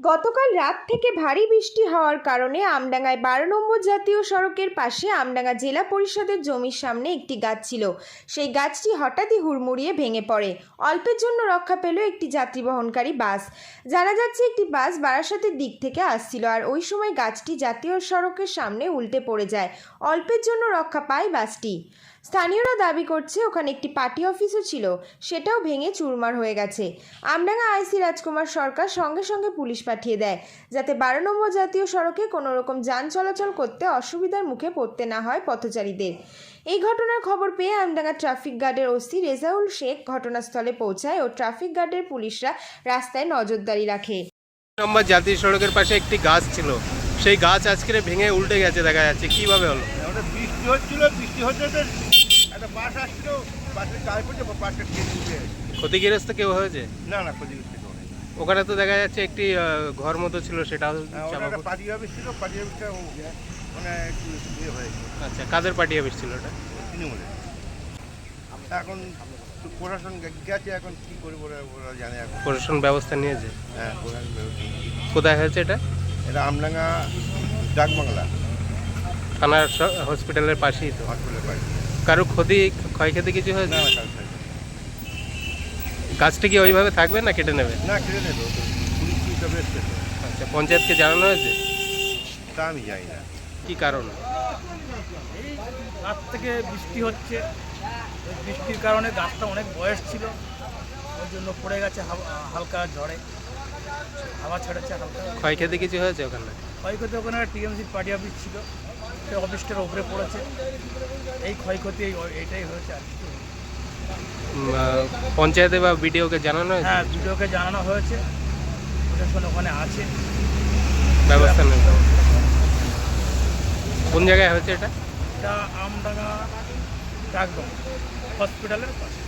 গতকাল রাত থেকে ভারী বৃষ্টি হওয়ার কারণে আমডাঙ্গায় বারো নম্বর জাতীয় সড়কের পাশে আমডাঙ্গা জেলা পরিষদের জমির সামনে একটি গাছ ছিল। সেই গাছটি হঠাৎই হুড়মুড়িয়ে ভেঙে পড়ে। অল্পের জন্য রক্ষা পেল একটি যাত্রী বহনকারী বাস। জানা যাচ্ছে একটি বাস বারাসাতের দিক থেকে আসছিল আর ওই সময় গাছটি জাতীয় সড়কের সামনে উল্টে পড়ে যায়। অল্পের জন্য রক্ষা পায় বাসটি। স্থানীয়রা দাবি করছে ওখানে একটি পার্টি অফিসও ছিল। সেটাও ভেঙে চুরমার হয়ে গেছে। আমডাঙ্গা আইসি রাজকুমার সরকার সঙ্গে সঙ্গে পুলিশ পাঠিয়ে দেয়। যাতে বারো নম্বর জাতীয় সড়কে কোনো রকম যান চলাচল করতে অসুবিধার মুখে পড়তে না হয় পথচারীদের। এই ঘটনার খবর পেয়ে আমডাঙ্গা ট্রাফিক গার্ডের ওসি রেজাউল শেখ ঘটনাস্থলে পৌঁছায় ও ট্রাফিক গার্ডের পুলিশরা রাস্তায় নজরদারি রাখে। নম্বর জাতীয় সড়কের পাশে একটি গাছ ছিল। সেই গাছ আজকে ভেঙে উল্টে গেছে দেখা যাচ্ছে। কীভাবে হলো? বৃষ্টি হচ্ছিল বৃষ্টি হতে একটা বাস আসছিল বাসের চাল পড়ছে বাসটা। ক্ষতিগ্রস্ত কেউ হয়েছে? না না ক্ষতিগ্রস্ত। ওখানে তো দেখা যাচ্ছে একটি ঘর মতো ছিল সেটাও হ্যাঁ, পার্টি অফিস ছিল পার্টি অফিসটা মানে একটু ইয়ে হয়েছে আচ্ছা কাদের পার্টি অফিস ছিল ওটা? তৃণমূলে এখন প্রশাসন গেছে এখন কি করব ওরা জানে এখন। প্রশাসন ব্যবস্থা নিয়েছে? হ্যাঁ প্রশাসন ব্যবস্থা। কোথায় হয়েছে এটা? এটা আমডাঙ্গা ডাকবাংলা। থানার হসপিটালের পাশেই তো। হসপিটালের বাড়ি কারও ক্ষতি ক্ষয়ক্ষতি কিছু হয়েছে? না গাছটা কি ওইভাবে থাকবে না কেটে নেবে? না কেটে নেবে। আচ্ছা পঞ্চায়েতকে জানানো হয়েছে? তা আমি জানি না। কি কারণ? রাত থেকে বৃষ্টি হচ্ছে। বৃষ্টির কারণে গাছটা অনেক বয়স ছিল। ওই জন্য পড়ে গেছে হাওয়া- হালকা ঝড়ে। হাওয়া ছেড়েছে হালকা। ক্ষয়ক্ষতি কিছু হয়েছে ওখানে? ক্ষয়ক্ষতি ওখানে টিএমসির পার্টি অফিস ছিল। সেই অফিসটার উপরে পড়েছে। এই ক্ষয়ক্ষতি এই এটাই হয়েছে আর কিছু পঞ্চায়েতে বা বিডিওকে জানানো হয়েছে? হ্যাঁ বিডিওকে জানানো হয়েছে। প্রশাসন ওখানে আছে। ব্যবস্থা নেই। কোন জায়গায় হয়েছে এটা? এটা আমডাঙ্গা ডাকদম হসপিটালের পাশে।